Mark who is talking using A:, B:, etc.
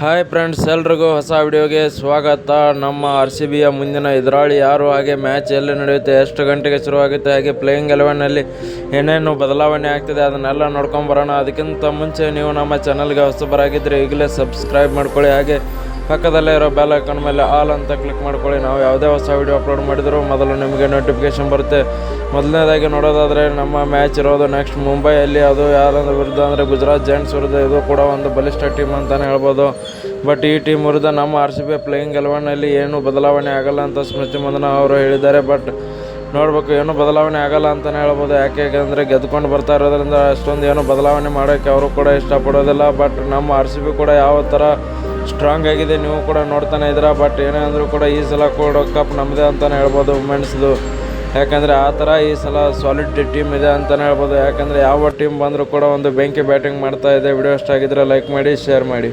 A: Hi friends ಎಲ್ರಿಗೂ ಹೊಸ ವಿಡಿಯೋಗೆ ಸ್ವಾಗತ. ನಮ್ಮ ಆರ್ ಸಿ ಬಿಯ ಮುಂದಿನ ಎದುರಾಳಿ ಯಾರು? ಹಾಗೆ ಮ್ಯಾಚ್ ಎಲ್ಲಿ ನಡೆಯುತ್ತೆ? ಎಷ್ಟು ಗಂಟೆಗೆ ಶುರುವಾಗುತ್ತೆ? ಹಾಗೆ ಪ್ಲೇಯಿಂಗ್ ಎಲೆವೆನಲ್ಲಿ ಏನೇನು ಬದಲಾವಣೆ ಆಗ್ತಿದೆ? ಅದನ್ನೆಲ್ಲ ನೋಡ್ಕೊಂಬರೋಣ ಅದಕ್ಕಿಂತ ಮುಂಚೆ ನೀವು ನಮ್ಮ ಚಾನಲ್ಗೆ ಹೊಸಬರಾಗಿದ್ದರೆ ಈಗಲೇ ಸಬ್ಸ್ಕ್ರೈಬ್ ಮಾಡ್ಕೊಳ್ಳಿ. ಹಾಗೆ ಪಕ್ಕದಲ್ಲೇ ಇರೋ ಬೆಲ್ ಐಕಾನ್ ಮೇಲೆ ಆಲ್ ಅಂತ ಕ್ಲಿಕ್ ಮಾಡ್ಕೊಳ್ಳಿ. ನಾವು ಯಾವುದೇ ಹೊಸ ವಿಡಿಯೋ ಅಪ್ಲೋಡ್ ಮಾಡಿದರೂ ಮೊದಲು ನಿಮಗೆ ನೋಟಿಫಿಕೇಶನ್ ಬರುತ್ತೆ. ಮೊದಲನೇದಾಗಿ ನೋಡೋದಾದರೆ ನಮ್ಮ ಮ್ಯಾಚ್ ಇರೋದು ನೆಕ್ಸ್ಟ್ ಮುಂಬೈಯಲ್ಲಿ. ಅದು ಯಾರಾದ್ರೂ ವಿರುದ್ಧ ಅಂದರೆ ಗುಜರಾತ್ ಜೈಂಟ್ಸ್ ವಿರುದ್ಧ ಇದು ಕೂಡ ಒಂದು ಬಲಿಷ್ಠ ಟೀಮ್ ಅಂತಲೇ ಹೇಳ್ಬೋದು. ಬಟ್ ಈ ಟೀಮ್ ವಿರುದ್ಧ ನಮ್ಮ ಆರ್ ಸಿ ಬಿ ಪ್ಲೇಯಿಂಗ್ ಎಲೆವನ್ನಲ್ಲಿ ಏನೂ ಬದಲಾವಣೆ ಆಗಲ್ಲ ಅಂತ ಸ್ಮೃತಿ ಮಂದನ ಅವರು ಹೇಳಿದ್ದಾರೆ. ಬಟ್ ನೋಡಬೇಕು, ಏನೂ ಬದಲಾವಣೆ ಆಗಲ್ಲ ಅಂತಲೇ ಹೇಳ್ಬೋದು. ಯಾಕೆ ಯಾಕೆಂದರೆ ಗೆದ್ಕೊಂಡು ಬರ್ತಾ ಇರೋದ್ರಿಂದ ಅಷ್ಟೊಂದು ಏನೂ ಬದಲಾವಣೆ ಮಾಡೋಕ್ಕೆ ಅವರು ಕೂಡ ಇಷ್ಟಪಡೋದಿಲ್ಲ. ಬಟ್ ನಮ್ಮ ಆರ್ ಸಿ ಬಿ ಕೂಡ ಯಾವ ಥರ ಸ್ಟ್ರಾಂಗ್ ಆಗಿದೆ, ನೀವು ಕೂಡ ನೋಡ್ತಾನೆ ಇದ್ದೀರಾ ಬಟ್ ಏನೇ ಅಂದರೂ ಕೂಡ ಈ ಸಲ ಕೂಡ ಕಪ್ ನಮ್ಮದೇ ಅಂತಲೇ ಹೇಳ್ಬೋದು ವುಮೆನ್ಸ್ದು ಯಾಕಂದರೆ ಆ ಥರ ಈ ಸಲ ಸಾಲಿಡ್ ಟೀಮ್ ಇದೆ ಅಂತಲೇ ಹೇಳ್ಬೋದು. ಯಾಕಂದರೆ ಯಾವ ಟೀಮ್ ಬಂದರೂ ಕೂಡ ಒಂದು ಬೆಂಕಿ ಬ್ಯಾಟಿಂಗ್ ಮಾಡ್ತಾ ಇದೆ. ವಿಡಿಯೋ ಇಷ್ಟ ಲೈಕ್ ಮಾಡಿ ಶೇರ್ ಮಾಡಿ.